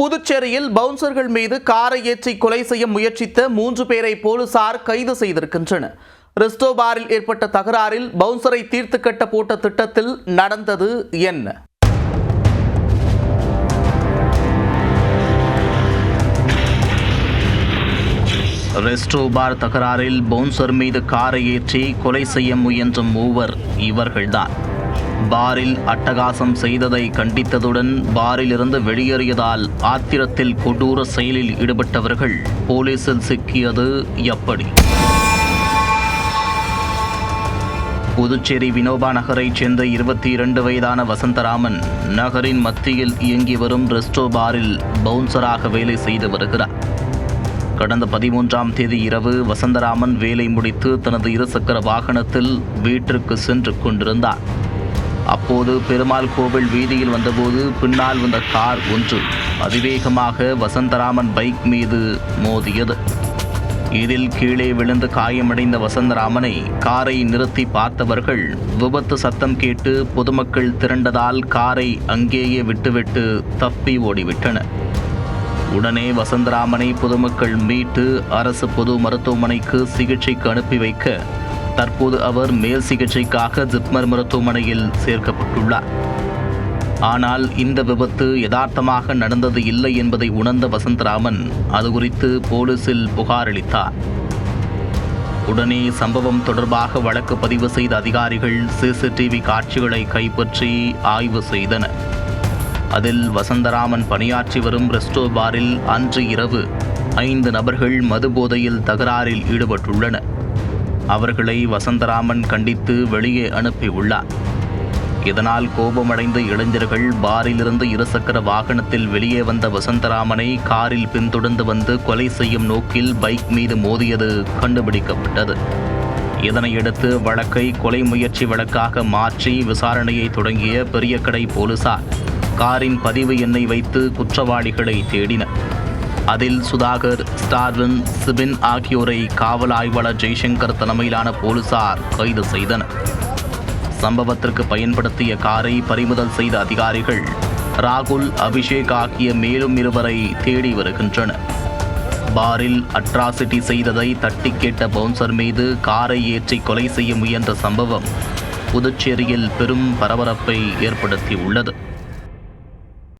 புதுச்சேரியில் பவுன்சர்கள் மீது காரை ஏற்றி கொலை செய்ய முயற்சித்த மூன்று பேரை போலீசார் கைது செய்திருக்கின்றனர். ரெஸ்டோ பாரில் ஏற்பட்ட தகராறில் பவுன்சரை தீர்த்து கட்ட போட்ட திட்டத்தில் நடந்தது என்ன? ரெஸ்டோ பார் தகராறில் பவுன்சர் மீது காரை ஏற்றி கொலை செய்ய முயன்ற மூவர் இவர்கள்தான். பாரில் அட்டகாசம் செய்ததை கண்டித்ததுடன் பாரிலிருந்து வெளியேறியதால் ஆத்திரத்தில் கொடூர செயலில் ஈடுபட்டவர்கள் போலீசில் சிக்கியது எப்படி? புதுச்சேரி வினோபா நகரைச் சேர்ந்த இருபத்தி இரண்டு வயதான வசந்தராமன் நகரின் மத்தியில் இயங்கி வரும் ரெஸ்டோ பாரில் பவுன்சராக வேலை செய்து வருகிறார். கடந்த பதிமூன்றாம் தேதி இரவு வசந்தராமன் வேலை முடித்து தனது இருசக்கர வாகனத்தில் வீட்டிற்கு சென்று கொண்டிருந்தார். அப்போது பெருமாள் கோவில் வீதியில் வந்தபோது பின்னால் வந்த கார் ஒன்று அதிவேகமாக வசந்தராமன் பைக் மீது மோதியது. இதில் கீழே விழுந்து காயமடைந்த வசந்தராமனை காரை நிறுத்தி பார்த்தவர்கள் விபத்து சத்தம் கேட்டு பொதுமக்கள் திரண்டதால் காரை அங்கேயே விட்டுவிட்டு தப்பி ஓடிவிட்டனர். உடனே வசந்தராமனை பொதுமக்கள் மீட்டு அரசு பொது மருத்துவமனைக்கு சிகிச்சைக்கு அனுப்பி வைக்க தற்போது அவர் மேல் சிகிச்சைக்காக ஜிப்மர் மருத்துவமனையில் சேர்க்கப்பட்டுள்ளார். ஆனால் இந்த விபத்து யதார்த்தமாக நடந்தது இல்லை என்பதை உணர்ந்த வசந்தராமன் அது குறித்து போலீசில் புகாரளித்தார். உடனே சம்பவம் தொடர்பாக வழக்கு பதிவு செய்த அதிகாரிகள் சிசிடிவி காட்சிகளை கைப்பற்றி ஆய்வு செய்தனர். அதில் வசந்தராமன் பணியாற்றி வரும் ரெஸ்டோ பாரில் அன்று இரவு ஐந்து நபர்கள் மதுபோதையில் தகராறில் ஈடுபட்டுள்ளனர். அவர்களை வசந்தராமன் கண்டித்து வெளியே அனுப்பியுள்ளார். இதனால் கோபமடைந்த இளைஞர்கள் பாரிலிருந்து இருசக்கர வாகனத்தில் வெளியே வந்த வசந்தராமனை காரில் பின்தொடர்ந்து வந்து கொலை செய்யும் நோக்கில் பைக் மீது மோதியது கண்டுபிடிக்கப்பட்டது. இதனையடுத்து வழக்கை கொலை முயற்சி வழக்காக மாற்றி விசாரணையை தொடங்கிய பெரியக்கடை போலீசார் காரின் பதிவு எண்ணை வைத்து குற்றவாளிகளை தேடினர் அதில் சுதாகர் ஸ்டார்வின் சிபின் ஆகியோரை காவல் ஆய்வாளர் ஜெய்சங்கர் தலைமையிலான போலீசார் கைது செய்தனர். சம்பவத்திற்கு பயன்படுத்திய காரை பறிமுதல் செய்த அதிகாரிகள் ராகுல் அபிஷேக் ஆகிய மேலும் இருவரை தேடி வருகின்றனர். பாரில் அட்ராசிட்டி செய்ததை தட்டி கேட்ட பவுன்சர் மீது காரை ஏற்றி கொலை செய்ய முயன்ற சம்பவம் புதுச்சேரியில் பெரும் பரபரப்பை ஏற்படுத்தியுள்ளது.